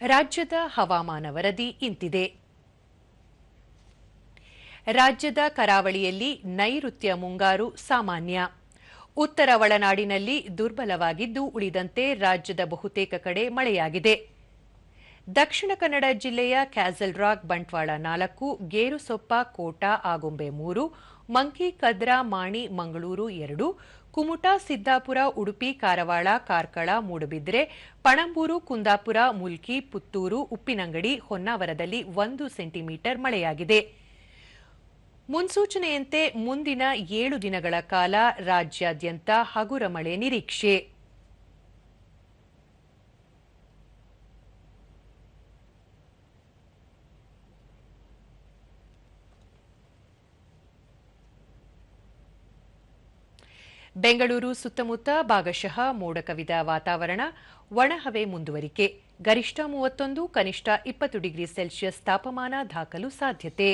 ರಾಜ್ಯದ ಹವಾಮಾನ ವರದಿ ಇಂತಿದೆ. ರಾಜ್ಯದ ಕರಾವಳಿಯಲ್ಲಿ ನೈಋತ್ಯ ಮುಂಗಾರು ಸಾಮಾನ್ಯ. ಉತ್ತರ ಒಳನಾಡಿನಲ್ಲಿ ದುರ್ಬಲವಾಗಿದ್ದು ಉಳಿದಂತೆ ರಾಜ್ಯದ ಬಹುತೇಕ ಕಡೆ ಮಳೆಯಾಗಿದೆ. ದಕ್ಷಿಣ ಕನ್ನಡ ಜಿಲ್ಲೆಯ ಕ್ಯಾಸಲ್ ರಾಕ್, ಬಂಟ್ವಾಳ ನಾಲ್ಕು ಗೇರುಸೊಪ್ಪ ಕೋಟಾ, ಆಗುಂಬೆ ಮೂರು, ಮಂಕಿ, ಕದ್ರಾ, ಮಾಣಿ, ಮಂಗಳೂರು ಎರಡು, ಕುಮುಟಾ, ಸಿದ್ದಾಪುರ, ಉಡುಪಿ, ಕಾರವಾಳ, ಕಾರ್ಕಳ, ಮೂಡುಬಿದ್ರೆ, ಪಣಂಬೂರು, ಕುಂದಾಪುರ, ಮುಲ್ಕಿ, ಪುತ್ತೂರು, ಉಪ್ಪಿನಂಗಡಿ, ಹೊನ್ನಾವರದಲ್ಲಿ ಒಂದು ಸೆಂಟಿಮೀಟರ್ ಮಳೆಯಾಗಿದೆ. ಮುನ್ಸೂಚನೆಯಂತೆ ಮುಂದಿನ ಏಳು ದಿನಗಳ ಕಾಲ ರಾಜ್ಯಾದ್ಯಂತ ಹಗುರ ಮಳೆ ನಿರೀಕ್ಷೆ. ಬೆಂಗಳೂರು ಸುತ್ತಮುತ್ತ ಭಾಗಶಃ ಮೋಡ ಕವಿದ ವಾತಾವರಣ ಒಣಹವೆ ಮುಂದುವರಿಕೆ, ಗರಿಷ್ಠ ಮೂವತ್ತೊಂದು, ಕನಿಷ್ಠ ಇಪ್ಪತ್ತು ಡಿಗ್ರಿ ಸೆಲ್ಸಿಯಸ್ ತಾಪಮಾನ ದಾಖಲು ಸಾಧ್ಯತೆ.